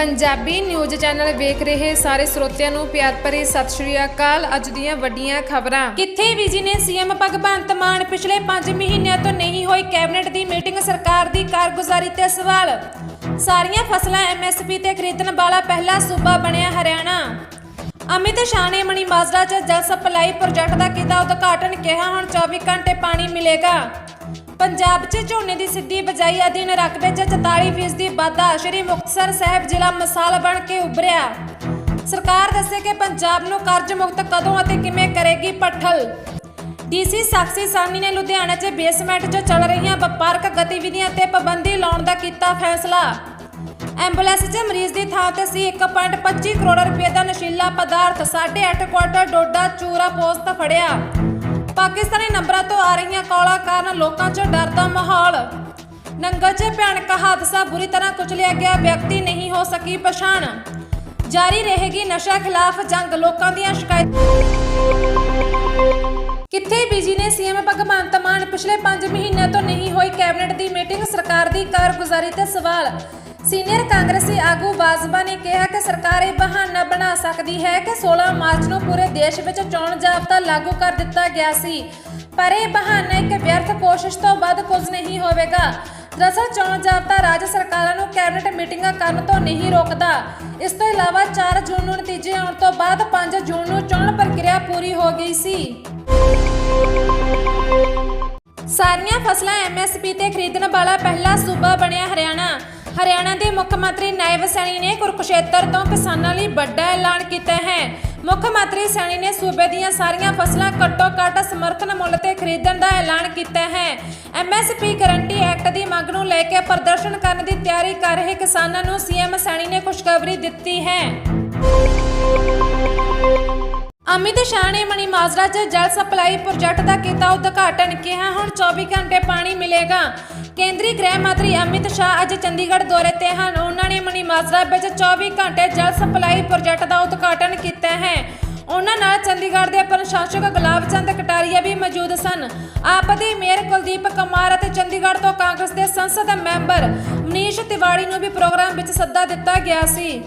Punjabi news channel ਵੇਖ ਰਹੇ ਸਾਰੇ ਸਰੋਤਿਆਂ ਨੂੰ ਪਿਆਰ ਭਰੀ ਸਤਿ ਸ਼੍ਰੀ ਅਕਾਲ। ਅੱਜ ਦੀਆਂ ਵੱਡੀਆਂ ਖਬਰਾਂ। ਕਿੱਥੇ ਵਿਜੀ ਨੇ ਸੀਐਮ ਭਗਵੰਤ ਮਾਨ? ਪਿਛਲੇ 5 ਮਹੀਨਿਆਂ ਤੋਂ ਨਹੀਂ ਹੋਈ ਕੈਬਨਿਟ ਦੀ ਮੀਟਿੰਗ, ਸਰਕਾਰ ਦੀ ਕਾਰਗੁਜ਼ਾਰੀ ਤੇ ਸਵਾਲ। ਸਾਰੀਆਂ ਫਸਲਾਂ ਐਮਐਸਪੀ ਤੇ ਖਰੀਦਣ ਵਾਲਾ ਪਹਿਲਾ ਸੂਬਾ ਬਣਿਆ ਹਰਿਆਣਾ। ਅਮਿਤ ਸ਼ਾਹ ਨੇ ਮਣੀ ਮਾਜਰਾ 'ਚ ਜਲ ਸਪਲਾਈ ਪ੍ਰੋਜੈਕਟ ਦਾ ਕੀਤਾ ਉਦਘਾਟਨ, ਕਿਹਾ ਹੁਣ 24 ਘੰਟੇ ਪਾਣੀ ਮਿਲੇਗਾ। ਪੰਜਾਬ 'ਚ ਝੋਨੇ ਦੀ ਸਿੱਧੀ ਬਜਾਈ ਅਧੀਨ ਰਕਬੇ 'ਚ 44% ਦੀ ਵਾਧਾ ਸ਼੍ਰੀ ਮੁਕਤਸਰ ਸਾਹਿਬ ਜ਼ਿਲ੍ਹਾ ਮਸਾਲ ਬਣ ਕੇ ਉਭਰਿਆ। ਸਰਕਾਰ ਦੱਸੇ ਕਿ ਪੰਜਾਬ ਨੂੰ ਕਰਜ਼ ਮੁਕਤ ਕਦੋਂ ਅਤੇ ਕਿਵੇਂ ਕਰੇਗੀ ਪੱਠਲ? ਡੀਸੀ ਸਾਕਸ਼ੀ ਸਾਨੀ ਨੇ ਲੁਧਿਆਣਾ 'ਚ ਬੇਸਮੈਂਟ 'ਚ ਚੱਲ ਰਹੀਆਂ ਵਪਾਰਕ ਗਤੀਵਿਧੀਆਂ ਤੇ ਪਾਬੰਦੀ ਲਾਉਣ ਦਾ ਕੀਤਾ ਫੈਸਲਾ। ਐਂਬੂਲੈਂਸ 'ਚ ਮਰੀਜ਼ ਦੀ ਥਾਂ ਤੇ ਸੀ 1.25 ਕਰੋੜ ਰੁਪਏ ਦਾ ਨਸ਼ੀਲਾ ਪਦਾਰਥ। 8.5 ਕੁਆਟਰ ਡੋਡਾ ਚੂਰਾ ਪੋਸਤ ਫੜਿਆ। ਪਾਕਿਸਤਾਨੀ ਨੰਬਰਾਂ ਤੋਂ ਆ ਰਹੀਆਂ ਕਾਲਾਂ ਕਾਰਨ ਲੋਕਾਂ 'ਚ ਡਰ ਦਾ ਮਾਹੌਲ। ਨੰਗਲ 'ਚ ਭਿਆਨਕ ਹਾਦਸਾ, ਬੁਰੀ ਤਰ੍ਹਾਂ ਕੁਚਲਿਆ ਗਿਆ, ਵਿਅਕਤੀ ਨਹੀਂ ਹੋ ਸਕੀ ਪਛਾਣ। ਜਾਰੀ ਰਹੇਗੀ ਨਸ਼ਾ ਖਿਲਾਫ ਜੰਗ, ਲੋਕਾਂ ਦੀਆਂ ਸ਼ਿਕਾਇਤਾਂ। ਕਿੱਥੇ ਬੀਜੀ ਨੇ ਸੀਐਮ ਭਗਵੰਤ ਮਾਨ? ਪਿਛਲੇ 5 ਮਹੀਨਿਆਂ ਤੋਂ ਨਹੀਂ ਹੋਈ ਕੈਬਨਿਟ ਦੀ ਮੀਟਿੰਗ, ਸਰਕਾਰ ਦੀ ਕਾਰਗੁਜ਼ਾਰੀ ਤੇ ਸਵਾਲ। ਸੀਨੀਅਰ ਕਾਂਗਰਸੀ ਆਗੂ ਬਾਜਵਾ ਨੇ ਕਿਹਾ ਕਿ ਸਰਕਾਰ ਇਹ ਬਹਾਨਾ ਬਣਾ ਸਕਦੀ ਹੈ ਕਿ 16 ਮਾਰਚ ਨੂੰ ਪੂਰੇ ਦੇਸ਼ ਵਿੱਚ ਚੋਣ ਜਾਬਤਾ ਲਾਗੂ ਕਰ ਦਿੱਤਾ ਗਿਆ ਸੀ। ਪਰ ਇਹ ਬਹਾਨਾ ਇੱਕ ਵਿਅਰਥ ਕੋਸ਼ਿਸ਼ ਤੋਂ ਵੱਧ ਕੁਝ ਨਹੀਂ ਹੋਵੇਗਾ। ਦਰਅਸਲ, ਚੋਣ ਜਾਬਤਾ ਰਾਜ ਸਰਕਾਰਾਂ ਨੂੰ ਕੈਬਨਿਟ ਮੀਟਿੰਗਾਂ ਕਰਨ ਤੋਂ ਨਹੀਂ ਰੋਕਦਾ। ਇਸ ਤੋਂ ਇਲਾਵਾ 4 ਜੂਨ ਨੂੰ ਨਤੀਜੇ ਆਉਣ ਤੋਂ ਬਾਅਦ 5 ਜੂਨ ਨੂੰ ਚੋਣ ਪ੍ਰਕਿਰਿਆ ਪੂਰੀ ਹੋ ਗਈ ਸੀ। ਸਾਰੀਆਂ ਫਸਲਾਂ ਐਮਐਸਪੀ ਤੇ ਖਰੀਦਣ ਵਾਲਾ ਪਹਿਲਾ ਸੂਬਾ ਬਣਿਆ ਹਰਿਆਣਾ। ਹਰਿਆਣਾ ਦੇ ਮੁੱਖ ਮੰਤਰੀ ਨਾਇਬ ਸੈਣੀ ਨੇ ਕੁਰਕਸ਼ੇਤਰ ਤੋਂ ਕਿਸਾਨਾਂ ਲਈ ਵੱਡਾ ਐਲਾਨ ਕੀਤਾ ਹੈ। ਮੁੱਖ ਮੰਤਰੀ ਸੈਣੀ ਨੇ ਸੂਬੇ ਦੀਆਂ ਸਾਰੀਆਂ ਫਸਲਾਂ ਘੱਟੋ-ਘੱਟ ਸਮਰਥਨ ਮੁੱਲ ਤੇ ਖਰੀਦਣ ਦਾ ਐਲਾਨ ਕੀਤਾ ਹੈ। ਐਮਐਸਪੀ ਗਰੰਟੀ ਐਕਟ ਦੀ ਮੰਗ ਨੂੰ ਲੈ ਕੇ ਪ੍ਰਦਰਸ਼ਨ ਕਰਨ ਦੀ ਤਿਆਰੀ ਕਰ ਰਹੇ ਕਿਸਾਨਾਂ ਨੂੰ ਸੀਐਮ ਸੈਣੀ ਨੇ ਖੁਸ਼ਖਬਰੀ ਦਿੱਤੀ ਹੈ। ਅਮਿਤ ਸ਼ਾਹ ਨੇ ਮਣੀ ਮਾਜਰਾ 'ਚ ਜਲ ਸਪਲਾਈ ਪ੍ਰੋਜੈਕਟ ਦਾ ਕੀਤਾ ਉਦਘਾਟਨ। ਕਿਹਾ, ਹੁਣ 24 ਘੰਟੇ ਪਾਣੀ ਮਿਲੇਗਾ। ਕੇਂਦਰੀ ਗ੍ਰਹਿ ਮੰਤਰੀ ਅਮਿਤ ਸ਼ਾਹ ਅੱਜ ਚੰਡੀਗੜ੍ਹ ਦੌਰੇ ਤੇ ਹਨ। ਉਹਨਾਂ ਨੇ ਮਣੀ ਮਾਜਰਾ ਵਿੱਚ 24 ਘੰਟੇ ਜਲ ਸਪਲਾਈ ਪ੍ਰੋਜੈਕਟ ਦਾ ਉਦਘਾਟਨ ਕੀਤਾ ਹੈ। ਉਹਨਾਂ ਨਾਲ ਚੰਡੀਗੜ੍ਹ ਦੇ ਪ੍ਰਸ਼ਾਸਕ ਗੁਲਾਬ ਚੰਦ ਕਟਾਰੀਆ ਵੀ ਮੌਜੂਦ ਸਨ। ਆਪ ਦੇ ਮੇਅਰ ਕੁਲਦੀਪ ਕੁਮਾਰ ਅਤੇ ਚੰਡੀਗੜ੍ਹ ਤੋਂ ਕਾਂਗਰਸ ਦੇ ਸੰਸਦ ਮੈਂਬਰ ਮਨੀਸ਼ ਤਿਵਾੜੀ ਨੂੰ ਵੀ ਪ੍ਰੋਗਰਾਮ ਵਿੱਚ ਸੱਦਾ ਦਿੱਤਾ ਗਿਆ ਸੀ।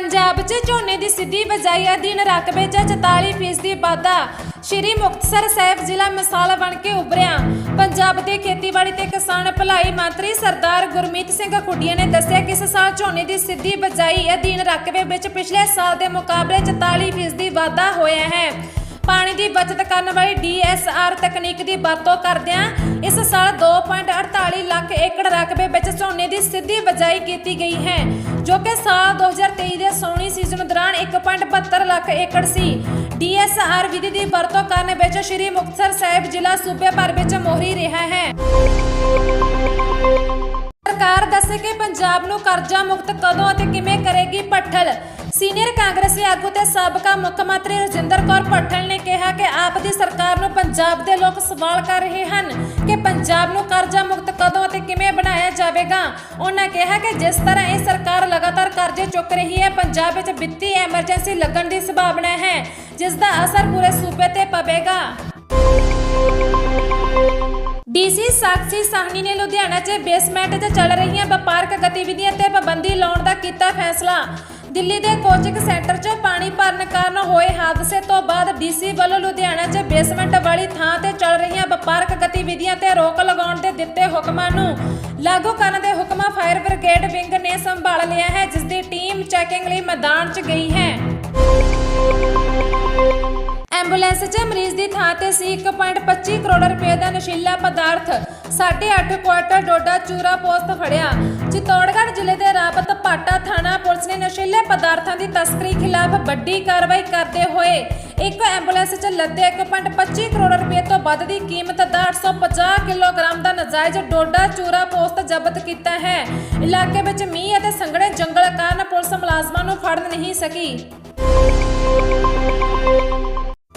ਪੰਜਾਬ 'ਚ ਝੋਨੇ ਦੀ ਸਿੱਧੀ ਬਜਾਈ ਅਧੀਨ ਰਕਬੇ 'ਚ 44% ਦੀ ਵਾਧਾ। ਸ਼੍ਰੀ ਮੁਕਤਸਰ ਸਾਹਿਬ ਜ਼ਿਲ੍ਹਾ ਮਿਸਾਲ ਬਣ ਕੇ ਉਭਰਿਆ। ਪੰਜਾਬ ਦੇ ਖੇਤੀਬਾੜੀ ਤੇ ਕਿਸਾਨ ਭਲਾਈ ਮੰਤਰੀ ਸਰਦਾਰ ਗੁਰਮੀਤ ਸਿੰਘ ਖੁੱਡੀਆਂ ਨੇ ਦੱਸਿਆ ਕਿ ਇਸ ਸਾਲ ਝੋਨੇ ਦੀ ਸਿੱਧੀ ਬਜਾਈ ਅਧੀਨ ਰਕਬੇ ਵਿੱਚ ਪਿਛਲੇ ਸਾਲ ਦੇ ਮੁਕਾਬਲੇ 44% ਦੀ ਵਾਧਾ ਹੋਇਆ ਹੈ। ਪਾਣੀ ਦੀ ਬਚਤ ਕਰਨ ਵਾਲੀ ਡੀਐਸਆਰ ਤਕਨੀਕ ਦੀ ਵਰਤੋਂ ਕਰਦਿਆਂ ਇਸ ਸਾਲ 2.48 ਲੱਖ ਏਕੜ ਰਕਬੇ ਵਿੱਚ ਝੋਨੇ ਦੀ ਸਿੱਧੀ ਬਜਾਈ ਕੀਤੀ ਗਈ ਹੈ, ਜੋ ਕਿ ਸਾਲ 2023 ਦੇ ਸੌਣੀ ਸੀਜ਼ਨ ਦੌਰਾਨ 1.72 ਲੱਖ ਏਕੜ ਸੀ। ਡੀਐਸਆਰ ਵਿਧੀ ਦੀ ਵਰਤੋਂ ਕਰਨ ਵਿੱਚ ਸ਼੍ਰੀ ਮੁਕਤਸਰ ਸਾਹਿਬ ਜ਼ਿਲ੍ਹਾ ਸੂਬੇ ਭਰ ਵਿੱਚ ਮੋਹਰੀ ਰਿਹਾ ਹੈ। ਸਰਕਾਰ ਦੱਸੇ ਕਿ ਪੰਜਾਬ ਨੂੰ ਕਰਜ਼ਾ ਮੁਕਤ ਕਦੋਂ ਅਤੇ ਕਿਵੇਂ ਕਰੇਗੀ ਪੱਠਲ? ਸੀਨੀਅਰ ਕਾਂਗਰਸੀ ਆਗੂ ਤੇ ਸਾਬਕਾ ਮੁੱਖ ਮੰਤਰੀ ਰਜਿੰਦਰ ਕੌਰ ਪੱਠਲ ਨੇ ਕਿਹਾ ਕਿ ਆਪ ਦੀ ਸਰਕਾਰ ਨੂੰ ਪੰਜਾਬ ਦੇ ਲੋਕ ਸਵਾਲ ਕਰ ਰਹੇ ਹਨ ਕਿ ਪੰਜਾਬ ਨੂੰ ਕਰਜ਼ਾ ਮੁਕਤ ਕਦੋਂ ਅਤੇ ਕਿਵੇਂ ਬਣਾਇਆ ਜਾਵੇਗਾ। ਉਹਨਾਂ ਕਿਹਾ ਕਿ ਜਿਸ ਤਰ੍ਹਾਂ ਇਹ ਸਰਕਾਰ ਲਗਾਤਾਰ ਕਰਜ਼ੇ ਚੁੱਕ ਰਹੀ ਹੈ, ਪੰਜਾਬ ਵਿੱਚ ਵਿੱਤੀ ਐਮਰਜੈਂਸੀ ਲੱਗਣ ਦੀ ਸੰਭਾਵਨਾ ਹੈ, ਜਿਸ ਦਾ ਅਸਰ ਪੂਰੇ ਸੂਬੇ ਤੇ ਪਵੇਗਾ। ਡੀਸੀ ਸਾਕਸ਼ੀ ਸਾਹਨੀ ਨੇ ਲੁਧਿਆਣਾ 'ਚ ਬੇਸਮੈਂਟ 'ਚ ਚੱਲ ਰਹੀਆਂ ਵਪਾਰਕ ਗਤੀਵਿਧੀਆਂ ਤੇ ਪਾਬੰਦੀ ਲਾਉਣ ਦਾ ਕੀਤਾ ਫੈਸਲਾ। ਦਿੱਲੀ ਦੇ ਕੋਚਿੰਗ ਸੈਂਟਰ 'ਚ ਪਾਣੀ ਭਰਨ ਕਾਰਨ ਹੋਏ ਹਾਦਸੇ ਤੋਂ ਬਾਅਦ ਡੀਸੀ ਵੱਲੋਂ ਲੁਧਿਆਣਾ 'ਚ ਬੇਸਮੈਂਟ ਵਾਲੀ ਥਾਂ ਤੇ ਚੱਲ ਰਹੀਆਂ ਵਪਾਰਕ ਗਤੀਵਿਧੀਆਂ ਤੇ ਰੋਕ ਲਗਾਉਣ ਦੇ ਦਿੱਤੇ ਹੁਕਮਾਂ ਨੂੰ ਲਾਗੂ ਕਰਨ ਦੇ ਹੁਕਮਾਂ ਫਾਇਰ ਬ੍ਰਿਗੇਡ ਵਿੰਗ ਨੇ ਸੰਭਾਲ ਲਿਆ ਹੈ, ਜਿਸ ਦੀ ਟੀਮ ਚੈਕਿੰਗ ਲਈ ਮੈਦਾਨ 'ਚ ਗਈ ਹੈ। ਐਂਬੂਲੈਂਸ 'ਚ ਮਰੀਜ਼ ਦੀ ਥਾਂ ਤੇ ਸੀ 1.25 ਕਰੋੜ ਰੁਪਏ ਦਾ ਨਸ਼ੀਲਾ ਪਦਾਰਥ। 8.5 ਕੁਆਟਰ ਡੋਡਾ ਚੂਰਾ ਪੋਸਟ ਫੜਿਆ। ਚਿਤੌੜਗੜ੍ਹ ਜ਼ਿਲ੍ਹੇ ਦੇ ਰਾਬਤ ਪਾਟਾ ਥਾਣਾ ਪੁਲਿਸ ਨੇ ਨਸ਼ੀਲੇ ਪਦਾਰਥਾਂ ਦੀ ਤਸਕਰੀ ਖਿਲਾਫ ਵੱਡੀ ਕਾਰਵਾਈ ਕਰਦੇ ਹੋਏ ਇੱਕ ਐਂਬੂਲੈਂਸ 'ਚ ਲੱਦੇ 1.25 ਕਰੋੜ ਰੁਪਏ ਤੋਂ ਵੱਧ ਦੀ ਕੀਮਤ ਦਾ 850 ਕਿਲੋਗ੍ਰਾਮ ਦਾ ਨਜਾਇਜ਼ ਡੋਡਾ ਚੂਰਾ ਪੋਸਟ ਜ਼ਬਤ ਕੀਤਾ ਹੈ। ਇਲਾਕੇ ਵਿੱਚ ਮੀਂਹ ਅਤੇ ਸੰਘਣੇ ਜੰਗਲ ਕਾਰਨ ਪੁਲਿਸ ਮੁਲਾਜ਼ਮਾਂ ਨੂੰ ਫੜਨ ਨਹੀਂ ਸਕੀ।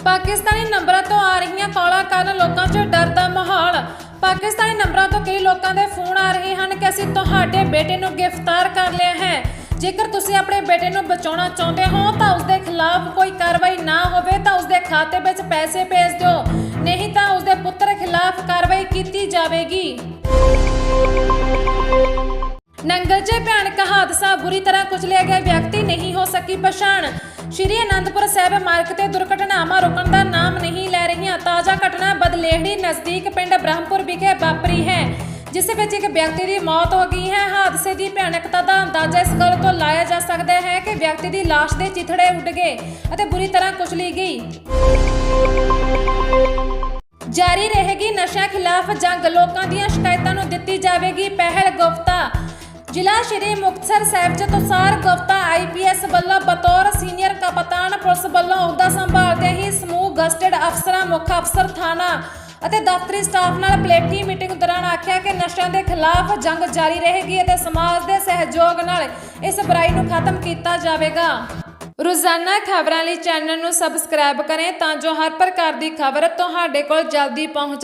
ਪਾਕਿਸਤਾਨੀ ਨੰਬਰਾਂ ਤੋਂ ਆ ਰਹੀਆਂ ਕਾਲਾਂ ਕਾਰਨ ਲੋਕਾਂ 'ਚ ਡਰ ਦਾ ਮਾਹੌਲ। ਪਾਕਿਸਤਾਨੀ ਨੰਬਰਾਂ ਤੋਂ ਕਈ ਲੋਕਾਂ ਦੇ ਫੋਨ ਆ ਰਹੇ ਹਨ ਕਿ ਅਸੀਂ ਤੁਹਾਡੇ ਬੇਟੇ ਨੂੰ ਗ੍ਰਿਫਤਾਰ ਕਰ ਲਿਆ ਹੈ। ਜੇਕਰ ਤੁਸੀਂ ਆਪਣੇ ਬੇਟੇ ਨੂੰ ਬਚਾਉਣਾ ਚਾਹੁੰਦੇ ਹੋ ਤਾਂ ਉਸ ਦੇ ਖਿਲਾਫ ਕੋਈ ਕਾਰਵਾਈ ਨਾ ਹੋਵੇ ਤਾਂ ਉਸ ਦੇ ਖਾਤੇ ਵਿੱਚ ਪੈਸੇ ਭੇਜ ਦਿਓ। ਨਹੀਂ ਤਾਂ ਉਸ ਦੇ ਪੁੱਤਰ ਖਿਲਾਫ ਕਾਰਵਾਈ ਕੀਤੀ ਜਾਵੇਗੀ। ਨੰਗਲ 'ਚ ਭਿਆਨਕ ਹਾਦਸਾ, ਬੁਰੀ ਤਰ੍ਹਾਂ ਕੁਚਲਿਆ ਗਿਆ ਵਿਅਕਤੀ ਨਹੀਂ ਹੋ ਸਕੀ ਪਛਾਣ। ਸ਼੍ਰੀ ਅਨੰਦਪੁਰ ਸਾਹਿਬ ਮਾਰਗ ਤੇ ਦੁਰਘਟਨਾਵਾਂ ਰੁਕਣ ਦਾ ਨਾਮ ਨਹੀਂ ਲੈ ਰਹੀਆਂ। ਤਾਜ਼ਾ ਘਟਨਾ ਬਦਲੇਹੜੀ ਨਜ਼ਦੀਕ ਪਿੰਡ ਬ੍ਰਹਮਪੁਰ ਵਿਖੇ ਵਾਪਰੀ ਹੈ, ਜਿਸ ਵਿੱਚ ਇੱਕ ਵਿਅਕਤੀ ਦੀ ਮੌਤ ਹੋ ਗਈ ਹੈ। ਹਾਦਸੇ ਦੀ ਭਿਆਨਕਤਾ ਦਾ ਅੰਦਾਜ਼ਾ ਇਸ ਗੱਲ ਤੋਂ ਲਾਇਆ ਜਾ ਸਕਦਾ ਹੈ ਕਿ ਵਿਅਕਤੀ ਦੀ ਲਾਸ਼ ਦੇ ਚਿਥੜੇ ਉੱਡ ਗਏ ਅਤੇ ਬੁਰੀ ਤਰ੍ਹਾਂ ਕੁਚਲੀ ਗਈ। ਜਾਰੀ ਰਹੇਗੀ ਨਸ਼ਿਆਂ ਖਿਲਾਫ ਜੰਗ। ਲੋਕਾਂ ਦੀਆਂ ਸ਼ਿਕਾਇਤਾਂ ਨੂੰ ਦਿੱਤੀ ਜਾਵੇਗੀ ਪਹਿਲ ਗੁਫਤਾ। ਜ਼ਿਲ੍ਹਾ ਸ਼੍ਰੀ ਮੁਕਤਸਰ ਸਾਹਿਬ ਚ ਤੁਸਾਰ ਗੁਫਤਾ ਆਈਪੀਐਸ ਵੱਲੋਂ ਬਤੌਰ ਸੀਨੀਅਰ ਕਪਤਾਨ ਪੁਲਿਸ ਵੱਲੋਂ ਅਹੁਦਾ ਸੰਭਾਲਦੇ ਹੀ ਸਮੂਹ ਗਸਟਡ ਅਫਸਰਾਂ, ਮੁੱਖ ਅਫਸਰ ਥਾਣਾ ਅਤੇ ਦਫ਼ਤਰੀ ਸਟਾਫ ਨਾਲ ਪਲੇਟੀ ਮੀਟਿੰਗ ਦੌਰਾਨ ਆਖਿਆ ਕਿ ਨਸ਼ਿਆਂ ਦੇ ਖਿਲਾਫ ਜੰਗ ਜਾਰੀ ਰਹੇਗੀ ਅਤੇ ਸਮਾਜ ਦੇ ਸਹਿਯੋਗ ਨਾਲ ਇਸ ਬੁਰਾਈ ਨੂੰ ਖਤਮ ਕੀਤਾ ਜਾਵੇਗਾ। ਰੋਜ਼ਾਨਾ ਖਬਰਾਂ ਲਈ ਚੈਨਲ ਨੂੰ ਸਬਸਕ੍ਰਾਈਬ ਕਰੇ ਤਾਂ ਜੋ ਹਰ ਪ੍ਰਕਾਰ ਦੀ ਖਬਰ ਤੁਹਾਡੇ ਕੋਲ ਜਲਦੀ ਪਹੁੰਚ